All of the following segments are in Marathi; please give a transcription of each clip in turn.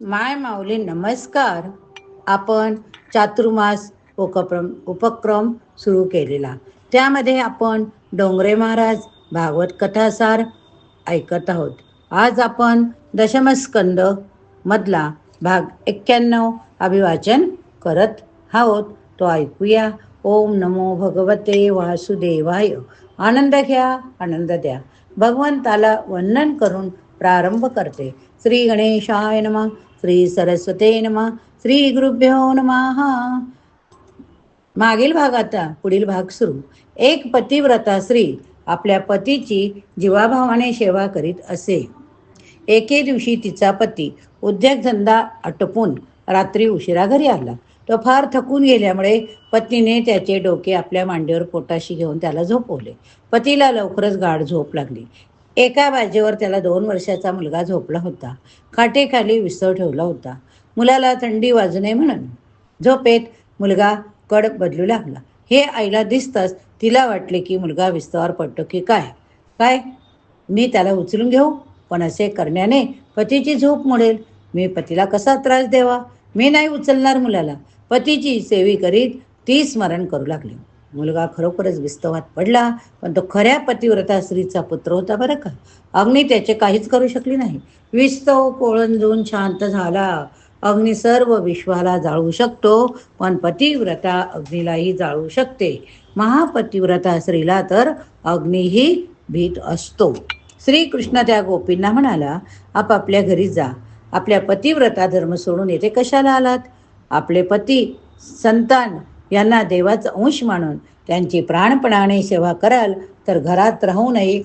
माय माऊली नमस्कार. आपण चातुर्मास उपक्रम उपक्रम सुरू केलेला. त्यामध्ये आपण डोंगरे महाराज भागवत कथासार ऐकत आहोत. आज आपण दशमस्कंद मधला भाग एक्क्याण्णव अभिवाचन करत आहोत. तो ऐकूया. ओम नमो भगवते वासुदेवाय. आनंद घ्या आनंद द्या. भगवंताला वंदन करून प्रारंभ करते. श्री गणेशाय नमः श्री सरस्वते नमः श्री गुरुभ्यो नमः. मागील भाग आता पुढील भाग सुरू. एक पतिव्रता स्त्री आपल्या पतीची जीवाभावाने सेवा करीत असे. एके दिवशी तिचा पती उद्योगधंदा आटपून रात्री उशिरा घरी आला. तो फार थकून गेल्यामुळे पत्नीने त्याचे डोके आपल्या मांडीवर पोटाशी घेऊन त्याला झोपवले. पतीला लवकरच गाढ झोप लागली. एका बाजेवर त्याला दोन वर्षाचा मुलगा झोपला होता. खाटेखाली विस्तव ठेवला होता. मुलाला थंडी वाजू नये म्हणून झोपेत मुलगा कड बदलू लागला. हे आईला दिसताच तिला वाटले की मुलगा विस्तवावर पडतो की काय? काय? मी त्याला उचलून घेऊ? पण असे करण्याने पतीची झोप मोडेल. मी पतीला कसा त्रास द्यावा? मी नाही उचलणार मुलाला. पतीची सेवी करीत ती स्मरण करू लागली. मुलगा खरोखरच विस्तवात पडला पण तो खऱ्या पतिव्रता स्त्रीचा पुत्र होता बरं का. अग्नी त्याचे काहीच करू शकली नाही. विस्तव पोळंजून शांत झाला. अग्नी सर्व विश्वाला जाळू शकतो पण पतिव्रता अग्नीलाही जाळू शकते. महापतिव्रता स्त्रीला तर अग्नीही भीत असतो. श्रीकृष्ण त्या गोपींना म्हणाला आपापल्या घरी जा. आपल्या पतिव्रता धर्म सोडून येथे कशाला आलात? आपले पती संतान यांना देवाचा अंश मानून त्यांची प्राणपणाने सेवा कराल तर घरात राहूनही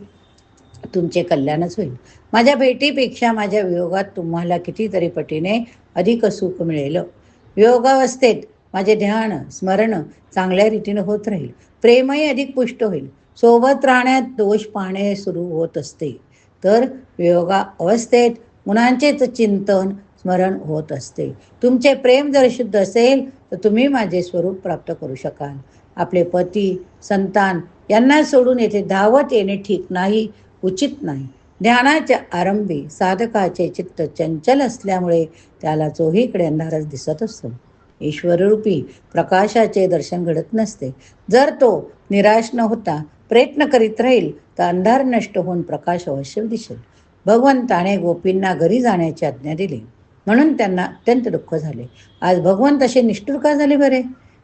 तुमचे कल्याणच होईल. माझ्या भेटीपेक्षा माझ्या वियोगात तुम्हाला कितीतरी पटीने अधिक सुख मिळेल. वियोगावस्थेत माझे ध्यान स्मरण चांगल्या रीतीने होत राहील. प्रेमही अधिक पुष्ट होईल. सोबत राहण्यात दोष पाहणे सुरू होत असते. तर वियोगा अवस्थेत मुलांचेच चिंतन स्मरण होत असते. तुमचे प्रेम जर शुद्ध असेल तर तुम्ही माझे स्वरूप प्राप्त करू शकाल. आपले पती संतान यांना सोडून येथे धावत येणे ठीक नाही उचित नाही. ध्यानाच्या आरंभी साधकाचे चित्त चंचल असल्यामुळे त्याला चोहीकडे अंधारच दिसत असतो. ईश्वररूपी प्रकाशाचे दर्शन घडत नसते. जर तो निराश न होता प्रयत्न करीत राहील तर अंधार नष्ट होऊन प्रकाश अवश्य दिसेल. भगवंताने गोपींना घरी जाण्याची आज्ञा दिली. म्हणून त्यांना अत्यंत दुःख झाले. आज भगवंत असे निष्ठुर का झाले बरे?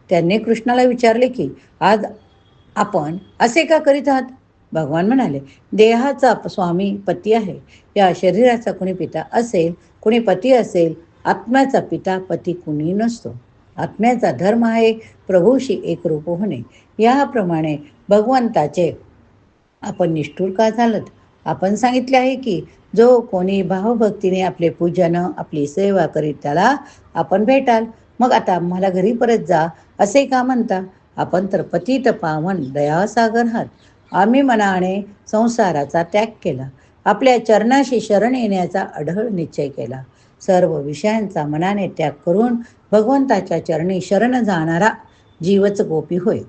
त्यांनी कृष्णाला विचारले की आज आपण असे का करीत आहात? भगवान म्हणाले देहाचा स्वामी पती आहे. या शरीराचा कुणी पिता असेल कुणी पती असेल आत्म्याचा पिता पती कुणी नसतो. आत्म्याचा धर्म आहे प्रभूशी एकरूप होणे. याप्रमाणे भगवंताचे आपण निष्ठूर का झालत? आपण सांगितले आहे की जो कोणी भावभक्तीने आपले पूजन आपली सेवा करीत त्याला आपण भेटाल. मग आता आम्हाला घरी परत जा असे का म्हणता? आपण तर पतित पावन दयासागर आहात आम्ही मनाने संसाराचा त्याग केला. आपल्या चरणाशी शरण येण्याचा अढळ निश्चय केला. सर्व विषयांचा मनाने त्याग करून भगवंताच्या चरणी शरण जाणारा जीवच गोपी होय.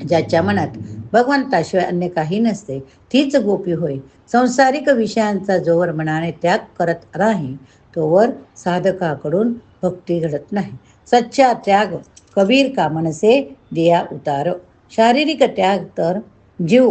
ज्याच्या मनात भगवंताशिवाय अन्य काही नसते तीच गोपी होय. संसारिक विषयांचा जोवर मनाने त्याग करत नाही तोवर साधकाकडून भक्ती घडत नाही. सच्चा त्याग कबीर का मनसे दिया उतार. शारीरिक त्याग तर जीव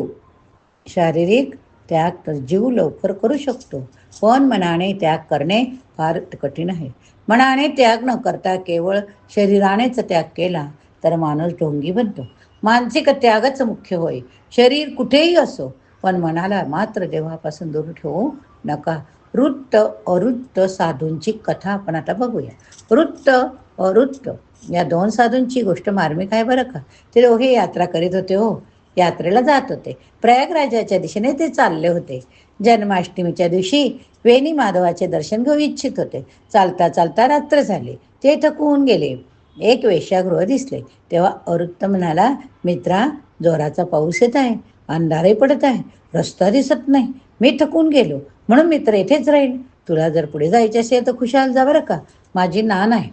शारीरिक त्याग तर जीव लवकर करू शकतो पण मनाने त्याग करणे फार कठीण आहे. मनाने त्याग न करता केवळ शरीरानेच त्याग केला तर माणूस ढोंगी बनतो. मानसिक त्यागच मुख्य होय. शरीर कुठेही असो पण मनाला मात्र देवापासून दूर ठेवू नका. वृत्त अवृत्त साधूंची कथा आपण आता बघूया. वृत्त अवृत्त या दोन साधूंची गोष्ट मार्मिक आहे बरं का? ते दोघे यात्रा करीत होते हो. यात्रेला जात होते. प्रयागराजाच्या दिशेने ते चालले होते. जन्माष्टमीच्या दिवशी वेणी माधवाचे दर्शन घेऊ इच्छित होते. चालता चालता रात्र झाली. ते थकून गेले. एक वेश्यागृह दिसले. तेव्हा अरुत्त म्हणाला मित्रा जोराचा पाऊस येत आहे. अंधारही पडत आहे. रस्ता दिसत नाही. मी थकून गेलो. म्हणून मित्र येथेच राहील. तुला जर पुढे जायचे असेल तर खुशाल जा बरं का. माझी नान आहे.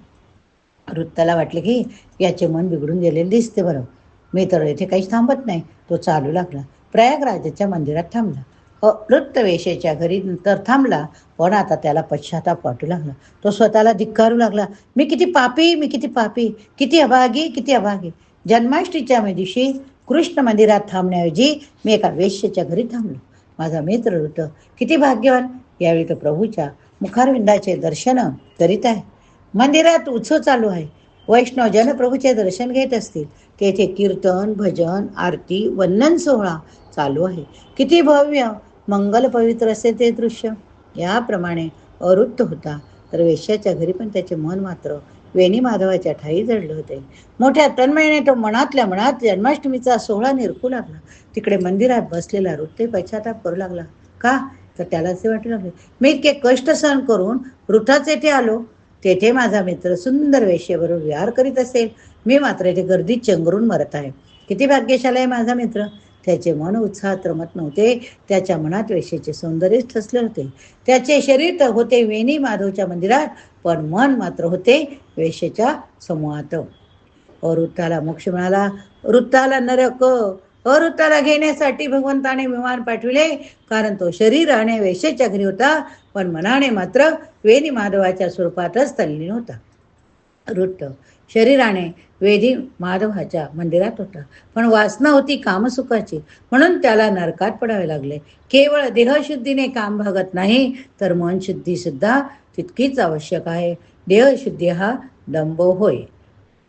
वृत्ताला वाटले की याचे मन बिघडून गेलेले दिसते बरं. मी तर येथे काहीच थांबत नाही. तो चालू लागला. प्रयागराजाच्या मंदिरात थांबला. वृत्तवेशेच्या घरी नंतर थांबला. पण आता त्याला पश्चाताप वाटू लागला. तो स्वतःला धिक्कारू लागला. मी किती पापी मी किती पापी किती अभागी किती अभागी. जन्माष्टमीच्या दिवशी कृष्ण मंदिरात थांबण्याऐवजी मी एका वेश्याच्या घरी थांबलो. माझा मित्र ऋत किती भाग्यवान. यावेळी तो प्रभूच्या मुखारविंदाचे दर्शन करीत आहे. मंदिरात उत्सव चालू आहे. वैष्णव जनप्रभूचे दर्शन घेत असतील तेथे कीर्तन भजन आरती वंदन सोहळा चालू आहे. किती भव्य मंगल पवित्र असे ते दृश्य. याप्रमाणे अवृत्त होता. तर वेश्याच्या घरी पण त्याचे मन मात्र वेणी माधवाच्या ठाई जडले होते. मोठ्या तन्मयने तो मनातल्या मनात जन्माष्टमीचा सोहळा निरकू लागला. तिकडे मंदिरात बसलेला वृत्ते पश्चाताप करू लागला. का? तर त्याला असे वाटू लागले. मी इतके कष्ट सहन करून वृथाच येथे आलो. तेथे माझा मित्र सुंदर वेश्येबरोबर विहार करीत असेल. मी मात्र इथे गर्दीत चंगरून मरत आहे. किती भाग्यशाला आहे माझा मित्र. त्याचे मन उत्साहात रमत नव्हते. त्याच्या मनात वेशेचे सौंदर्य ठसले होते. त्याचे शरीर तर होते वेणी माधवच्या मंदिरात पण मन मात्र होते वेशेच्या समूहात. अवृत्ताला मोक्ष मिळाला. वृत्ताला नरक. अवृत्ताला घेण्यासाठी भगवंताने विमान पाठविले कारण तो शरीर आणि वेशेच्या घरी होता. पण मनाने मात्र वेदी माधवाच्या स्वरूपातच तल्लीन होता. वृत्त. शरीराने वेदी माधवाच्या मंदिरात होता. पण वासना होती कामसुखाची. म्हणून त्याला नरकात पडावे लागले. केवळ देहशुद्धीने काम भागत नाही तर मन शुद्धी सुद्धा तितकीच आवश्यक आहे. देहशुद्धी हा दंब होय.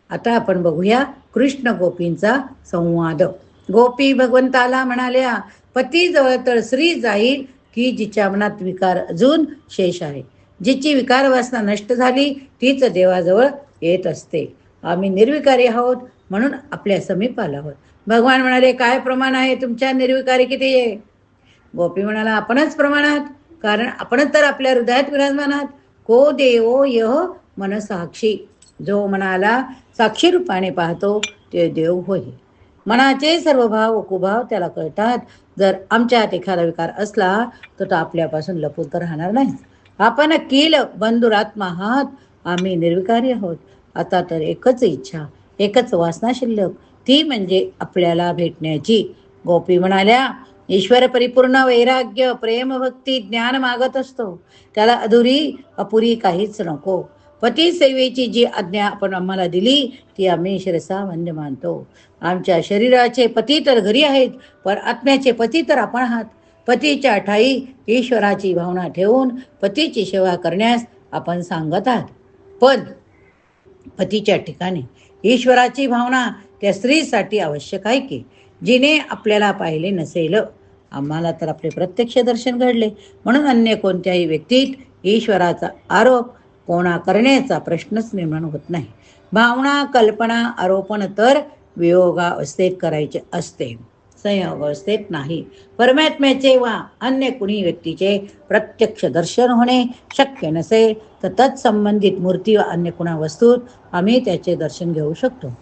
आता आपण बघूया कृष्ण गोपींचा संवाद. गोपी भगवंताला म्हणाल्या पतीजवळ तर श्री जाईल की जिच्या मनात विकार अजून शेष आहे. जिची विकार वासना नष्ट झाली तीच देवाजवळ येत असते. आम्ही निर्विकारी आहोत म्हणून आपल्या समीप आलो आहोत. भगवान म्हणाले काय प्रमाण आहे तुमच्या निर्विकारी किती? आहे गोपी म्हणाला आपणच प्रमाण आहात कारण आपणच तर आपल्या हृदयात विराजमान आहात. को देवो यह मन साक्षी जो मनाला साक्षी रूपाने पाहतो ते देव होय. मनाचे सर्व भाव कुभाव त्याला कळतात. जर आमच्यात एखादा विकार असला तर तो आपल्यापासून लपून तर राहणार नाही. आपण किल बंधुरात्मा आहात. आम्ही निर्विकारी आहोत. आता तर एकच इच्छा एकच वासना शिल्लक. ती म्हणजे आपल्याला भेटण्याची. गोपी म्हणाल्या ईश्वर परिपूर्ण वैराग्य प्रेम भक्ती ज्ञान मागत असतो. त्याला अधुरी अपुरी काहीच नको. पती सेवेची जी आज्ञा आपण आम्हाला दिली ती आम्ही शिरसा वंद्य मानतो. आमच्या शरीराचे पती तर घरी आहेत पण आत्म्याचे पती तर आपण आहात. पतीच्या ठाई ईश्वराची भावना ठेवून पतीची सेवा करण्यास आपण सांगत आहात. पण पतीच्या ठिकाणी ईश्वराची भावना त्या स्त्रीसाठी आवश्यक आहे की जिने आपल्याला पाहिले नसेल. आम्हाला तर आपले प्रत्यक्ष दर्शन घडले. म्हणून अन्य कोणत्याही व्यक्तीत ईश्वराचा आरोप कोणा करण्याचा प्रश्नच निर्माण होत नाही. भावना कल्पना आरोपण तर वियोगावस्थेत करायचे असते. संयोग अवस्थेत नाही. परमात्म्याचे वा अन्य कुणी व्यक्तीचे प्रत्यक्ष दर्शन होणे शक्य नसेल तर तत्संबंधित मूर्ती व अन्य कुणा वस्तूत आम्ही त्याचे दर्शन घेऊ शकतो.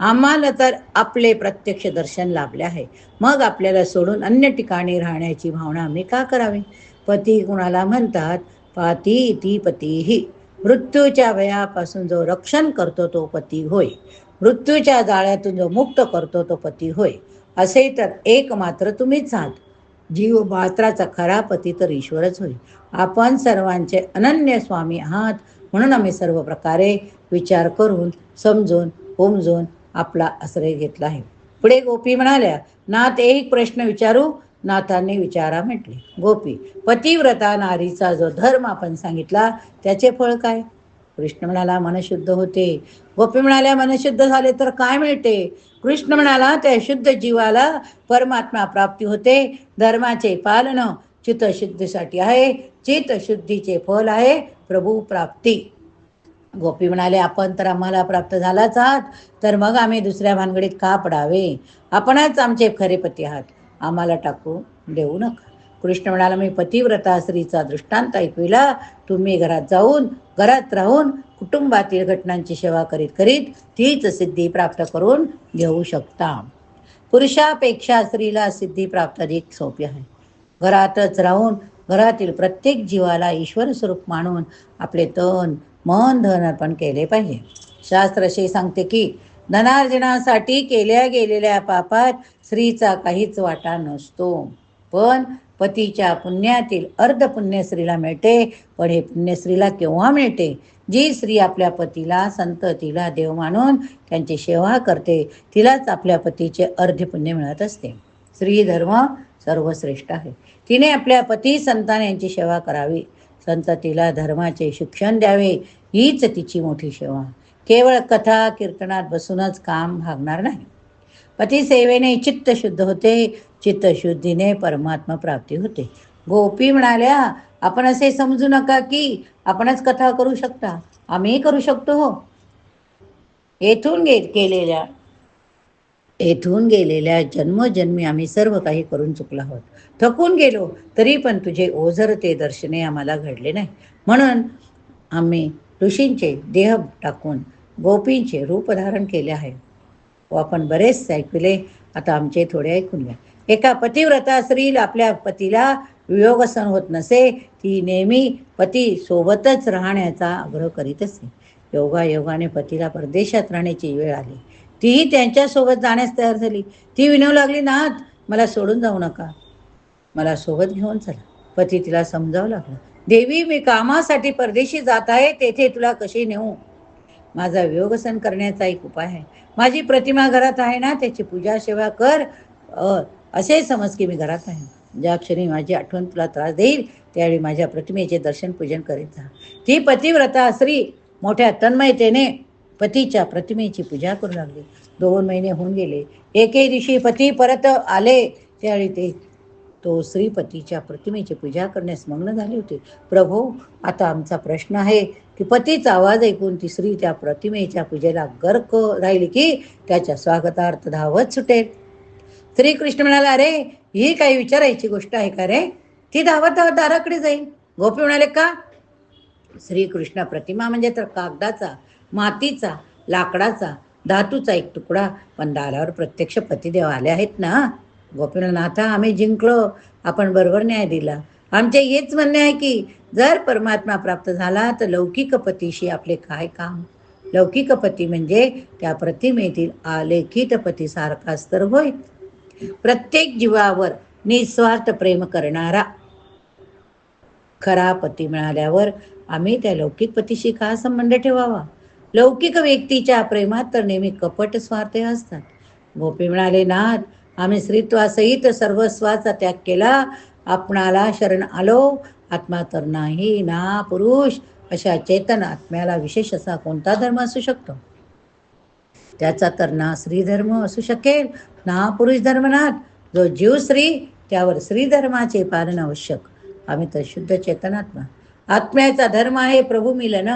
आम्हाला तर आपले प्रत्यक्ष दर्शन लाभले आहे. मग आपल्याला सोडून अन्य ठिकाणी राहण्याची भावना आम्ही का करावी? पती कुणाला म्हणतात पाती इति पतीही. मृत्यूच्या वयापासून जो रक्षण करतो तो पती होय. मृत्यूच्या जाळ्यातून जो मुक्त करतो तो पती होय. असे तर एक मात्र तुम्हीच आहात. जीव मात्राचा खरा पती तर ईश्वरच होय. आपण सर्वांचे अनन्य स्वामी आहात. म्हणून आम्ही सर्व प्रकारे विचार करून समजून होमजून आपला आश्रय घेतला आहे. पुढे गोपी म्हणाल्या नाथ एक प्रश्न विचारू. नाथांनी विचारा म्हटले गोपी पतिव्रता नारीचा जो धर्म आपण सांगितला त्याचे फळ काय? कृष्ण म्हणाला मनशुद्ध होते. गोपी म्हणाल्या मनशुद्ध झाले तर काय मिळते? कृष्ण म्हणाला त्या शुद्ध जीवाला परमात्मा प्राप्ती होते. धर्माचे पालन चितशुद्धीसाठी आहे. चितशुद्धीचे फल आहे. प्रभू प्राप्ती. गोपी म्हणाले आपण तर आम्हाला प्राप्त झालाच आहात तर मग आम्ही दुसऱ्या भानगडीत का पडावे? आपणच आमचे खरे पती आहात. आम्हाला टाकू देऊ नका. कृष्ण म्हणाला मी पतिव्रता स्त्रीचा दृष्टांत ऐकविला. तुम्ही घरात जाऊन घरात राहून कुटुंबातील घटनांची सेवा करीत करीत तीच सिद्धी प्राप्त करून घेऊ शकता. पुरुषापेक्षा स्त्रीला सिद्धी प्राप्त अधिक सोपी आहे. घरातच राहून घरातील प्रत्येक जीवाला ईश्वर स्वरूप मानून आपले तन मन धन अर्पण केले पाहिजे. शास्त्र असे सांगते की धनार्जनासाठी केल्या गेलेल्या पापात स्त्रीचा काहीच वाटा नसतो. पण पतीच्या पुण्यातील अर्ध पुण्य स्त्रीला मिळते पण हे पुण्य स्त्रीला केव्हा मिळते? जी स्त्री आपल्या पतीला संततीला देव मानून त्यांची सेवा करते तिलाच आपल्या पतीचे अर्ध पुण्य मिळत असते. स्त्री धर्म सर्वश्रेष्ठ आहे. तिने आपल्या पती संतान यांची सेवा करावी. संततीला धर्माचे शिक्षण द्यावे हीच तिची मोठी सेवा. केवळ कथा कीर्तनात बसूनच काम भागणार नाही. पती सेवेने चित्त शुद्ध होते चित्तशुद्धीने परमात्मा प्राप्ती होते. गोपी म्हणाल्या आपण असे समजू नका की आपणच कथा करू शकता. आम्ही करू शकतो हो. येथून गे केलेल्या येथून गेलेल्या जन्मजन्मी आम्ही सर्व काही करून चुकलो आहोत. थकून गेलो तरी पण तुझे ओझर ते दर्शने आम्हाला घडले नाही. म्हणून आम्ही ऋषींचे देह टाकून गोपींचे रूप धारण केले आहे. व आपण बरेच ऐकले. आता आमचे थोडे ऐकून घ्या. एका पतिव्रता स्त्रीला आपल्या पतीला वियोगसन होत नसे ती नेहमी पती सोबतच राहण्याचा आग्रह करीत असे. योगा योगाने पतीला परदेशात राहण्याची वेळ आली. तीही त्यांच्यासोबत जाण्यास तयार झाली. ती विनवू लागली नाथ मला सोडून जाऊ नका. मला सोबत घेऊन चला. पती तिला समजावं लागलं. देवी मी कामासाठी परदेशी जात आहे तेथे तुला कशी नेऊ? माझा योगसन करण्याचा एक उपाय आहे. माझी प्रतिमा घरात आहे ना त्याची पूजा सेवा कर. अ, असे समज की मी घरात आहे. ज्या क्षणी माझी आठवण तुला त्रास देईल त्यावेळी माझ्या प्रतिमेचे दर्शन पूजन करीत जा ती पतिव्रता स्त्री मोठ्या तन्मयतेने पतीच्या प्रतिमेची पूजा करू लागली. दोन महिने होऊन गेले. एके दिवशी पती परत आले. त्यावेळी ते तो श्रीपतीच्या प्रतिमेची पूजा करण्यास मग्न झाले होते. प्रभू आता आमचा प्रश्न आहे. की पतीचा आवाज ऐकून ती स्त्री त्या प्रतिमेच्या पूजेला गर्क राहिली की त्याच्या स्वागतार्थ धावत सुटेल. श्रीकृष्ण म्हणाला अरे ही काही विचारायची गोष्ट आहे का रे? ती धावत धावत दाराकडे जाईल गोपी म्हणाले का? श्रीकृष्ण प्रतिमा म्हणजे तर कागदाचा मातीचा लाकडाचा धातूचा एक तुकडा. पण दारावर प्रत्यक्ष पतिदेव आले आहेत ना? गोपीनाथा आम्ही जिंकलो. आपण बरोबर न्याय दिला. आमचे हेच म्हणणे आहे की जर परमात्मा प्राप्त झाला तर लौकिक पतीशी आपले काय काम? लौकिक पती म्हणजे त्या प्रतिमेतील आलेखित पतीसारखाच तर होय. प्रत्येक जीवावर निस्वार्थ प्रेम करणारा खरा पती मिळाल्यावर आम्ही त्या लौकिक पतीशी का संबंध ठेवावा? लौकिक व्यक्तीच्या प्रेमात तर नेहमी कपट स्वार्थ असतात. गोपी म्हणाले नाथ आम्ही स्त्रीत्वासहित सर्वस्वाचा त्याग केला आपणाला शरण आलो. आत्मा तर नाही ना पुरुष. अशा चेतन आत्म्याला विशेष असा कोणता धर्म असू शकतो? त्याचा तर ना स्त्रीधर्म असू शकेल ना पुरुष धर्मनाथ. जो जीव स्त्री त्यावर स्त्री धर्माचे पालन आवश्यक. आम्ही तर शुद्ध चेतनात्मा. आत्म्याचा धर्म आहे प्रभू मिलन.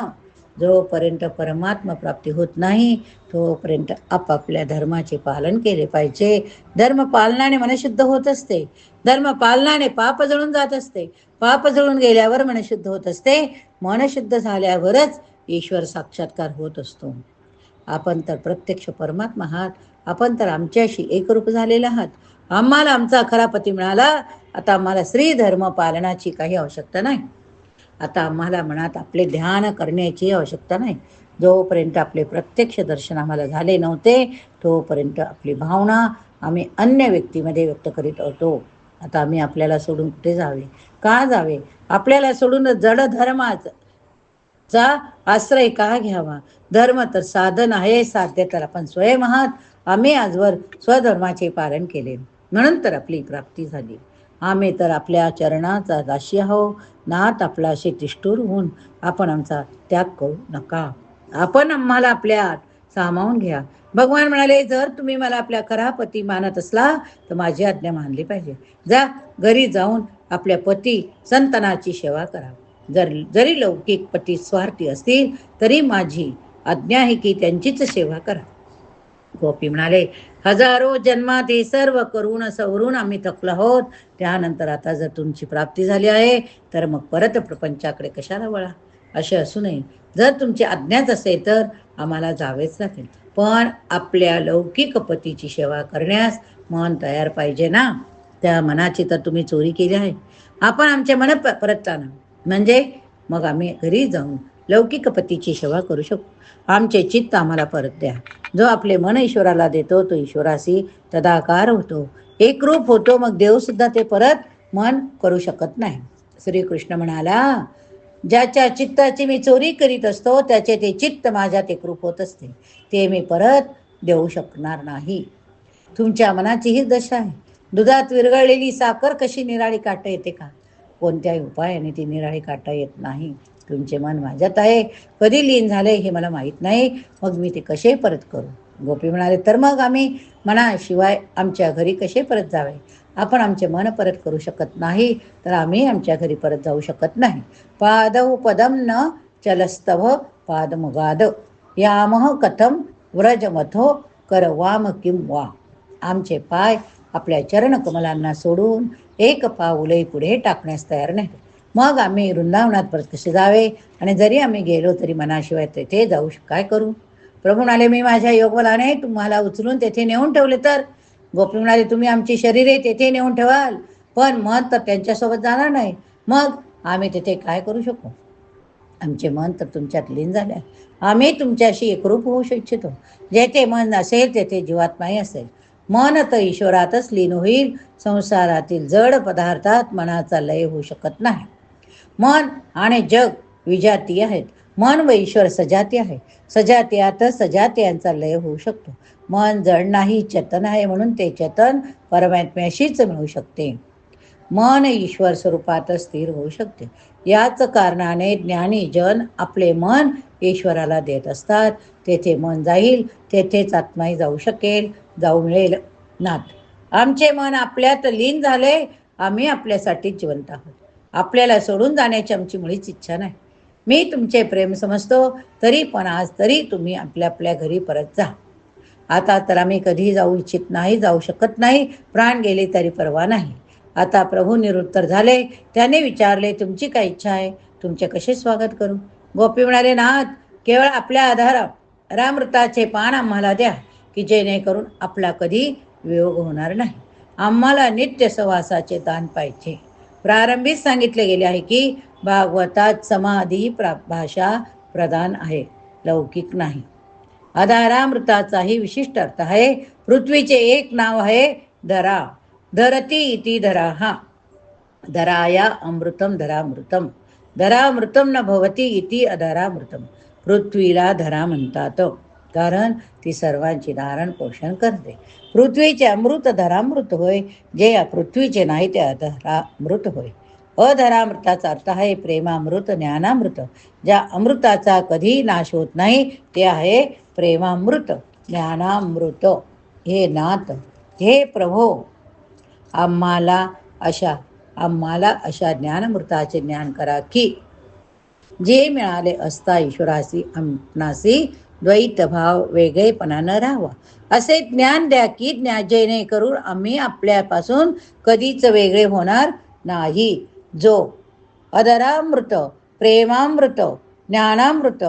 जोपर्यंत परमात्मा प्राप्ती होत नाही तोपर्यंत आपापल्या धर्माचे पालन केले पाहिजे. धर्म पालनाने मनशुद्ध होत असते. धर्म पालनाने पाप जळून जात असते. पाप जळून गेल्यावर मनशुद्ध होत असते. मनशुद्ध झाल्यावरच ईश्वर साक्षात्कार होत असतो. आपण तर प्रत्यक्ष परमात्मा आहात. आपण तर आमच्याशी एकरूप झालेला आहात. आम्हाला आमचा खरा पती मिळाला. आता आम्हाला स्त्री धर्म पालनाची काही आवश्यकता नाही. आता आम्हाला मनात आपले ध्यान करण्याची आवश्यकता नाही. जोपर्यंत आपले प्रत्यक्ष दर्शन आम्हाला झाले नव्हते तोपर्यंत आपली भावना आम्ही अन्य व्यक्तीमध्ये व्यक्त करीत होतो. आता आम्ही आपल्याला सोडून कुठे जावे? का जावे? आपल्याला सोडून जड धर्माचा चा आश्रय का घ्यावा? धर्म तर साधन आहे साध्य तर आपण स्वयं आहात. आम्ही आजवर स्वधर्माचे पालन केले. म्हणून तर आपली प्राप्ती झाली. आम्ही तर आपल्या चरणाचा दाशी आहो नात आपला तिष्ठूर होऊन आपण आमचा त्याग करू नका. आपण आम्हाला आपल्यात सामावून घ्या. भगवान म्हणाले जर तुम्ही मला आपल्या खरा पती मानत असला तर माझी आज्ञा मानली पाहिजे. जा घरी जाऊन आपल्या पती संतनाची सेवा करा. जर जरी लौकिक पती स्वार्थी असतील तरी माझी आज्ञा आहे की त्यांचीच सेवा करा. गोपी म्हणाले हजारो जन्मात हे सर्व करून सवरून आम्ही थकलो आहोत. त्यानंतर आता जर तुमची प्राप्ती झाली आहे तर मग परत प्रपंचाकडे कशाला वळा? असे असू नये जर तुमची आज्ञाच असेल तर आम्हाला जावेच लागेल. पण आपल्या लौकिक पतीची सेवा करण्यास मन तयार पाहिजे ना? त्या मनाची तर तुम्ही चोरी केली आहे. आपण आमचे मन परत म्हणजे मग आम्ही घरी जाऊन लौकिक पतीची सेवा करू शकू. आमचे चित्त आम्हाला परत द्या. जो आपले मन ईश्वराला देतो तो ईश्वराशी तदाकार होतो. एकरूप होतो मग देवसुद्धा ते परत मन करू शकत नाही. श्रीकृष्ण म्हणाला ज्याच्या चित्ताची मी चोरी करीत असतो त्याचे ते चित्त माझ्यात एकरूप होत असते. ते मी परत देऊ शकणार नाही. तुमच्या मनाची ही दशा आहे. दुधात विरघळलेली साखर कशी निराळी काढता येते का? कोणत्याही उपायाने ती निराळी काढता येत नाही. तुमचे मन माझ्यात आहे. कधी लीन झाले हे मला माहीत नाही. मग मी ते कसे परत करू? गोपी म्हणाले तर मग आम्ही मनाशिवाय आमच्या घरी कसे परत जावे? आपण आमचे मन परत करू शकत नाही तर आम्ही आमच्या घरी परत जाऊ शकत नाही. पादौ पदम न चलस्तव पादमुगाद यामह कथम व्रजमथो करवाम किं वा. आमचे पाय आपल्या चरणकमलांना सोडून एक पाऊलही पुढे टाकण्यास तयार नाही मग आम्ही वृंदावनात परत कसे जावे आणि जरी आम्ही गेलो तरी मनाशिवाय तेथे जाऊ श- काय करू? प्रभू म्हणाले मी माझ्या योगबलाने तुम्हाला उचलून तेथे नेऊन ठेवले तर? गोपी म्हणाले तुम्ही आमची शरीरे तेथे नेऊन ठेवाल पण मन तर त्यांच्यासोबत जाणार नाही. मग आम्ही तेथे काय करू शकू? आमचे मन तर तुमच्यात लीन झाले आहे. आम्ही तुमच्याशी एकरूप होऊ इच्छितो. जेथे मन असेल तेथे जीवात्माही असेल. मन तर ईश्वरातच लीन होईल. संसारातील जड पदार्थात मनाचा लय होऊ शकत नाही. मन आणि जग विजाती आहेत. मन व ईश्वर सजाती आहे. सजातीयातच सजातीयांचा लय होऊ शकतो. मन जड नाही चेतन आहे म्हणून ते चेतन परमात्म्याशीच मिळू शकते. मन ईश्वर स्वरूपात स्थिर होऊ शकते. याच कारणाने ज्ञानी जन आपले मन ईश्वराला देत असतात. तेथे मन जाईल तेथेच आत्माही जाऊ शकेल जाऊ मिळेल नाथ. आमचे मन आपल्यात लीन झाले आम्ही आपल्यासाठी जिवंत आहोत. आपल्याला सोडून जाण्याची आमची मुळीच इच्छा नाही. मी तुमचे प्रेम समजतो तरी पण आज तरी तुम्ही आपल्या आपल्या घरी परत जा. आता तर आम्ही कधी जाऊ इच्छित नाही जाऊ शकत नाही प्राण गेले तरी परवा नाही. आता प्रभू निरुत्तर झाले त्याने विचारले तुमची काय इच्छा आहे? तुमचे कसे स्वागत करू? गोपी म्हणाले नाथ केवळ आपल्या आधार रामृताचे पान आम्हाला द्या की जेणेकरून आपला कधी वियोग होणार नाही. आम्हाला नित्य सवासाचे दान पाहिजे. प्रारंभीच सांगितले गेले आहे की भागवतात समाधी प्रा भाषा प्रधान आहे लौकिक नाही. अधारामृताचाही विशिष्ट अर्थ आहे पृथ्वीचे एक नाव आहे धरा. धरती इति धरा. हा धराया अमृतम धरामृतम. धरामृतम न भवती इति अधरामृतम. पृथ्वीला धरा म्हणतात. कारण ती सर्वांची धारण पोषण करते. पृथ्वीचे अमृत धरामृत होय जे या पृथ्वीचे नाही ते अधरामृत होय. अधरामृताचा अर्थ आहे प्रेमामृत ज्ञानामृत. ज्या अमृताचा कधी नाश होत नाही ते आहे प्रेमामृत ज्ञानामृत. हे नाथ हे प्रभो आम्हाला अशा आम्हाला अशा ज्ञानमृताचे ज्ञान करा की जे मिळाले असता ईश्वरासी आपणासी द्वैत भाव वेगळेपणा न राहावा. असे ज्ञान द्या की ज्ञा जेणेकरून आम्ही आपल्यापासून कधीच वेगळे होणार नाही. जो अधरामृत प्रेमामृत ज्ञानामृत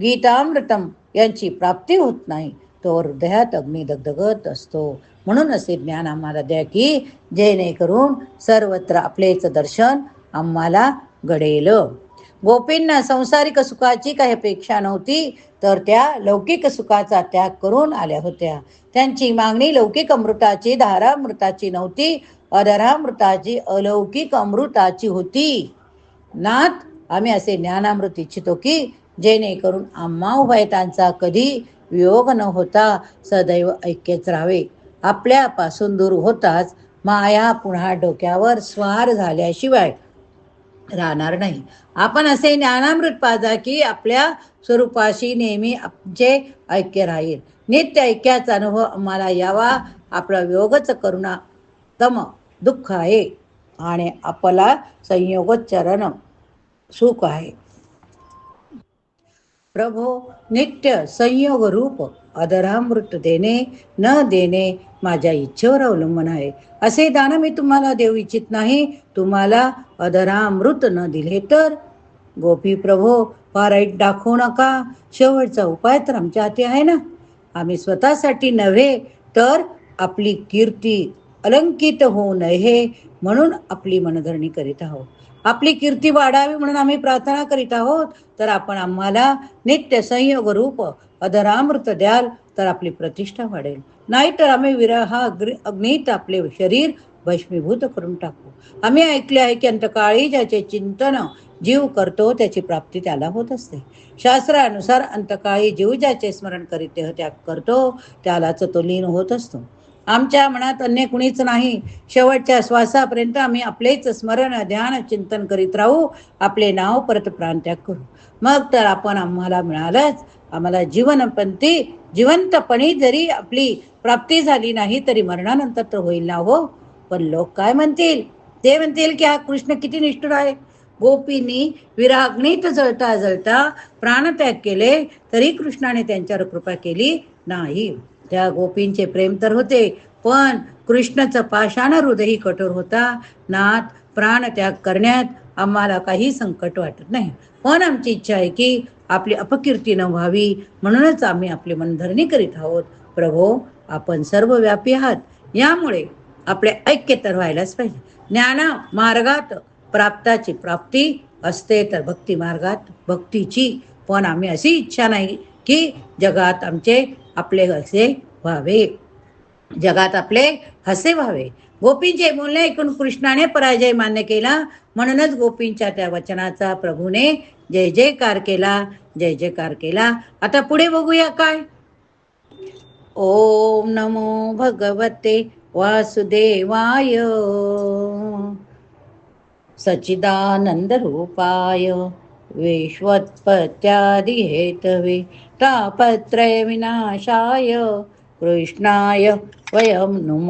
गीतामृतम यांची प्राप्ती होत नाही तो हृदयात अग्नी दगदगत असतो. म्हणून असे ज्ञान आम्हाला द्या की जेणेकरून सर्वत्र आपलेच दर्शन आम्हाला घडेल. गोपींना संसारिक सुखाची काही अपेक्षा नव्हती तर त्या लौकिक सुखाचा त्याग करून आल्या होत्या. त्यांची मागणी लौकिक अमृताची धारामृताची नव्हती अधरामृताची अलौकिक अमृताची होती. नाथ आम्ही असे ज्ञानामृत इच्छितो की जेणेकरून आम्हा उभयतांचा कधी वियोग न होता सदैव ऐक्यच राहावे. आपल्यापासून दूर होताच माया पुन्हा डोक्यावर स्वार झाल्याशिवाय राहणार नाही. आपण असे ज्ञानामृत पाजा की आपल्या स्वरूपाशी नेहमी आमचे ऐक्य राहील. नित्य ऐक्याचा अनुभव आम्हाला यावा. आपला योगच करुणा तम दुःख आहे. आणि आपला संयोग चरण सुख आहे. प्रभो नित्य संयोग रूप अधरामृत देणे न देणे माझ्या इच्छेवर अवलंबून आहे. असे दान मी तुम्हाला देऊ इच्छित नाही. तुम्हाला अधरामृत न दिले तर? गोपी प्रभो पाराईट दाखवू नका. शेवटचा उपाय तर आमच्या हाती आहे ना. आम्ही स्वतःसाठी नव्हे तर आपली कीर्ती अलंकित होऊ नये म्हणून आपली मनधरणी करीत आहोत. आपली कीर्ती वाढावी म्हणून आम्ही प्रार्थना करीत आहोत. तर आपण आम्हाला नित्य संयोग रूप अधरामृत द्याल तर आपली प्रतिष्ठा वाढेल. नाहीतर आम्ही विरहा अग्नीत आपले शरीर भस्मीभूत करून टाकू. आम्ही ऐकले आहे की अंतकाळी ज्याचे चिंतन जीव करतो त्याची प्राप्ती त्याला होत असते. शास्त्रानुसार अंतकाळी जीव ज्याचे स्मरण करीत त्याग करतो त्यालाच तो लीन होत असतो. आमच्या मनात अन्य कुणीच नाही. शेवटच्या श्वासापर्यंत आम्ही आपलेच स्मरण ध्यान चिंतन करीत राहू. आपले नाव परत प्राणत्याग करू. मग तर आपण आम्हाला मिळालंच. आम्हाला जीवनपंथी जिवंतपणी जरी आपली प्राप्ती झाली नाही तरी मरणानंतर तर होईल ना हो? पण लोक काय म्हणतील? ते म्हणतील की हा कृष्ण किती निष्ठुर आहे. गोपींनी विराग्नीत जळता जळता प्राणत्याग केले तरी कृष्णाने त्यांच्यावर कृपा केली नाही. त्या गोपींचे प्रेम तर होते पण कृष्णाचं पाषाण हृदयही कठोर होता. नाथ प्राणत्याग करण्यात आम्हाला काही संकट वाटत नाही. पण आमची इच्छा आहे की आपली अपकीर्ती न व्हावी म्हणूनच आम्ही आपली मनधरणी करीत आहोत. प्रभो आपण सर्व व्यापी आहात. यामुळे आपले ऐक्य तर व्हायलाच पाहिजे. ज्ञान मार्गात प्राप्ताची प्राप्ती असते तर भक्ती मार्गात भक्तीची. पण आम्ही अशी इच्छा नाही की जगात आमचे आपले असे व्हावे. जगात आपले हसे व्हावे. गोपींचे बोलणे ऐकून कृष्णाने पराजय मान्य केला. म्हणूनच गोपींच्या त्या वचनाचा प्रभूने जय जयकार केला. जय जयकार केला. आता पुढे बघूया काय? ओम नमो भगवते वासुदेवाय. सच्चिदानंदरूपाय विश्वत्पत्यादिहेतवे हेतवे विनाशाय कृष्णाय वयं नुम।